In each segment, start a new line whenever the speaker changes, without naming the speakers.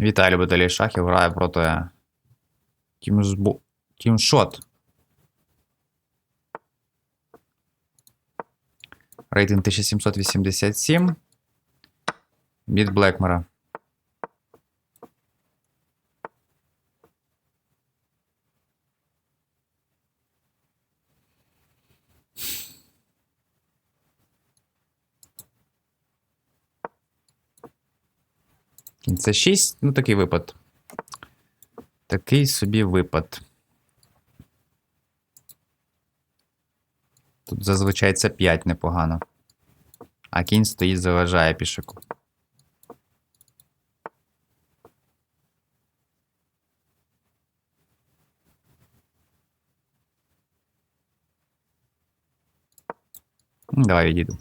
Вітаю, любителі шахів грає проти Тімшбу... Тімшот. Рейтинг 1787. Від Блекмера. Це 6, ну такий випад. Такий собі випад. Тут зазвичай це 5 непогано. А кінь стоїть, заважає пішаку. Ну, Давай відійду.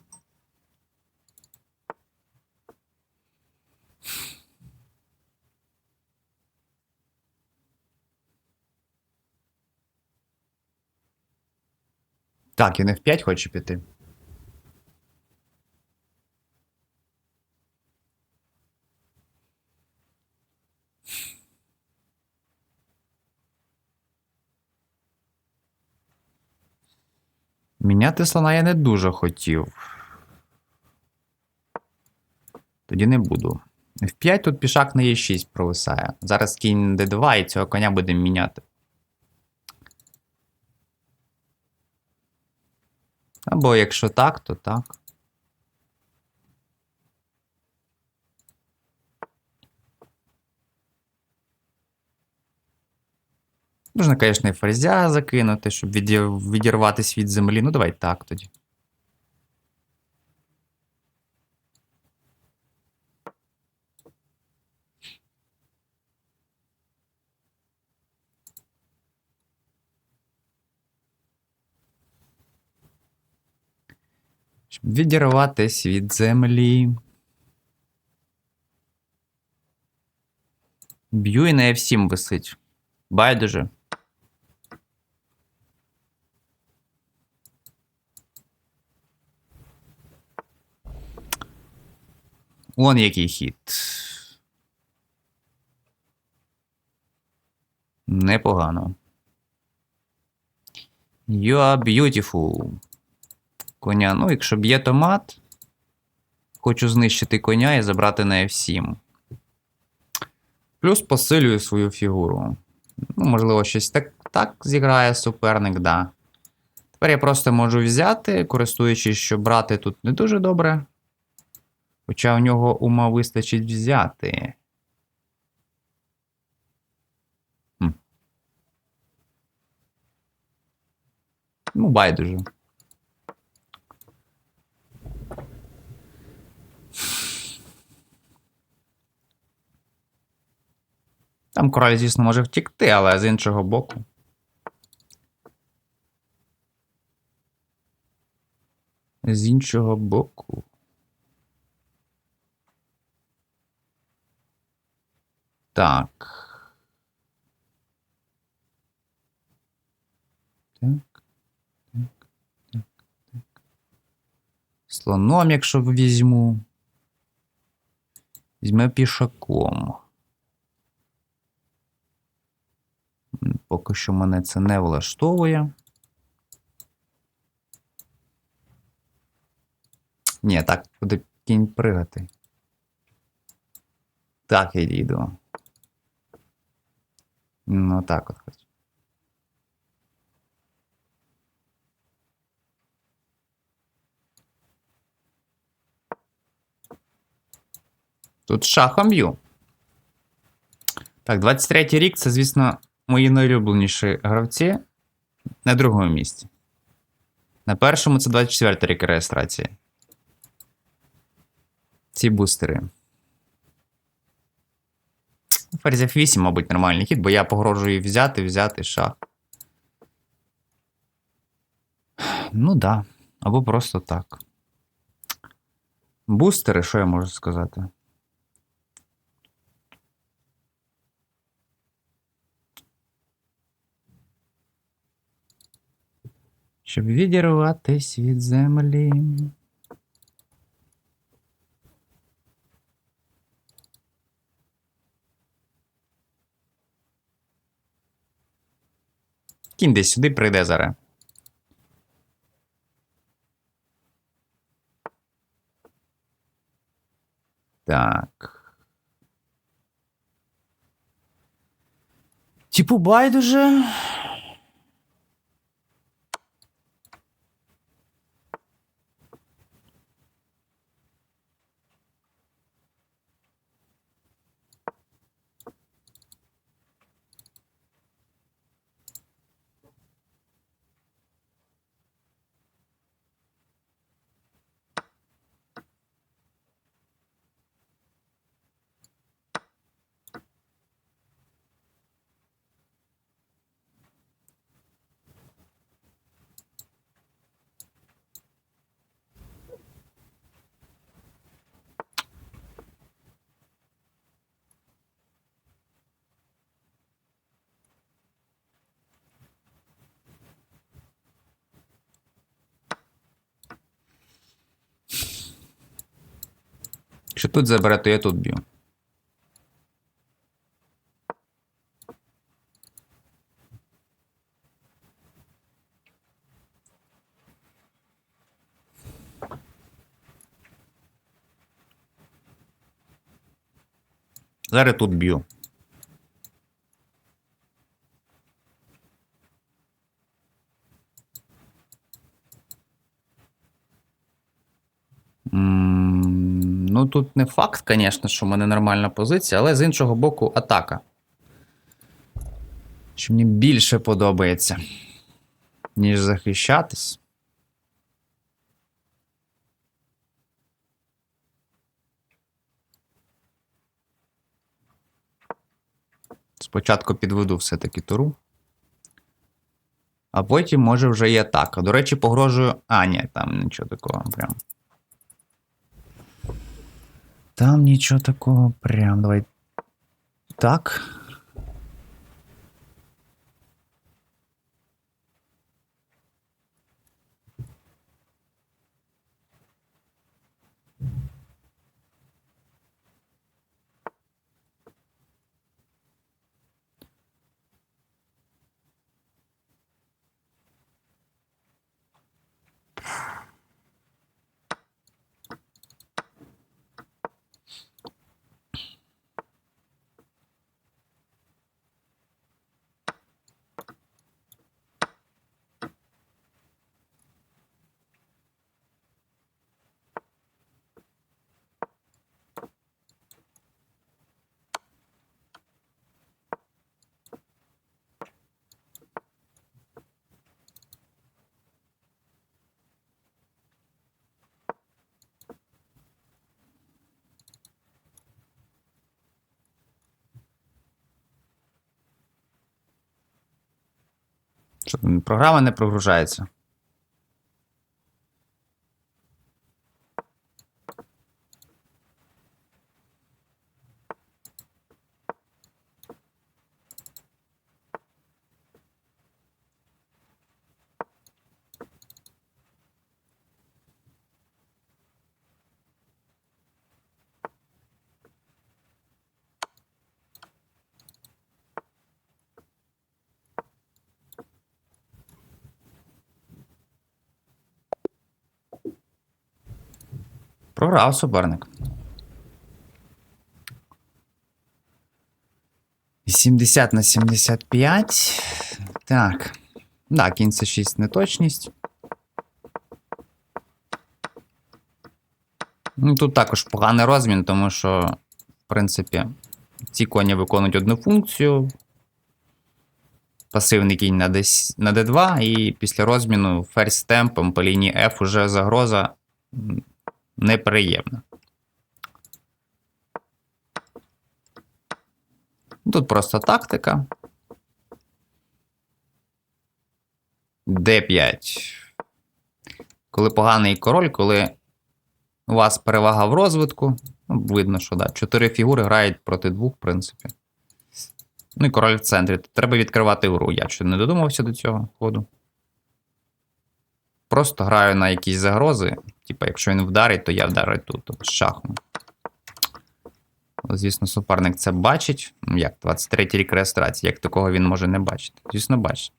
Так, він F5 хоче піти. Міняти слона я не дуже хотів. Тоді не буду. F5 тут пішак на E6 провисає. Зараз кінь D2 і цього коня будемо міняти. Або якщо так, то так. Можна, звісно, і фрезя закинути, щоб відір- відірватися від землі. Ну, давай так тоді. Щоб відірватись від землі. Б'ю і на F7 висить. Байдуже. Вон який хід. Непогано. You are beautiful. Коня. Ну, якщо б'є то мат. Хочу знищити коня і забрати на F7. Плюс посилюю свою фігуру. Ну, можливо, щось так, так зіграє суперник, да. Тепер я просто можу взяти, користуючись, що брати тут не дуже добре. Хоча у нього ума вистачить взяти. Ну, байдуже. Там король, звісно, може втікти, але з іншого боку. З іншого боку. Так. Так. Так. Так. Так. Слоном, якщо візьму. Візьме пішаком. Поки що мене це не влаштовує. Ні, так, буде кінь пригати. Так, я йду. Ну, так от хоч. Тут шахом б'ю. Так, 23-й рік це, звісно, мої найулюбленіші гравці на другому місці. На першому це 24-й рік реєстрації. Ці бустери. Ферзь F8, мабуть, нормальний хід, бо я погрожую взяти, взяти шах. Ну да. Або просто так. Бустери, що я можу сказати? щоб відірватись від землі. Кінь десь сюди прийде зараз. Так. Типу байдуже. Якщо тут забере, то я тут б'ю. Зараз тут б'ю. Тут не факт, звісно, що в мене нормальна позиція, але з іншого боку, атака. Що мені більше подобається, ніж захищатись. Спочатку підведу все-таки туру. А потім може вже і атака. До речі, погрожую. А, ні, там нічого такого прям. Там нічого такого прям. Давай. Так. Програма не прогружається. Програв суперник. 70 на 75. Так. Да, кінь це 6 неточність. Ну, тут також поганий розмін, тому що, в принципі, ці коні виконують одну функцію. Пасивний кінь на, D, на D2, і після розміну ферзь темпом по лінії F уже загроза м, неприємна. Тут просто тактика. D5. Коли поганий король, коли у вас перевага в розвитку, ну, видно, що да, чотири фігури грають проти двох, в принципі. Ну і король в центрі. Треба відкривати гру. Я ще не додумався до цього ходу. Просто граю на якісь загрози. Типа, якщо він вдарить, то я вдарю тут. Тобто шахом. Звісно, суперник це бачить. Ну, як 23 й рік реєстрації, як такого він може не бачити. Звісно, бачить.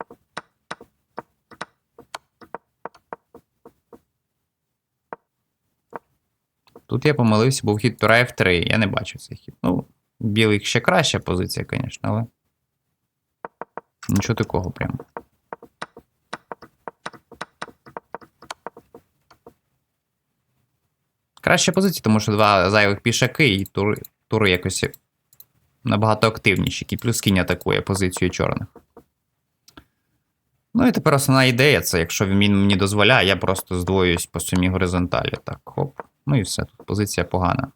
Тут я помилився, був хід Тура f 3. Я не бачив цей хід. Ну, білий ще краща позиція, звісно, але. Нічого такого прямо. Краща позиція, тому що два зайвих пішаки і тури, тури якось набагато активніші. І плюс кінь атакує позицію чорних. Ну і тепер основна ідея це, якщо він мені дозволяє, я просто здвоююсь по сумі горизонталі. Так, хоп. Ну і все, тут позиція погана.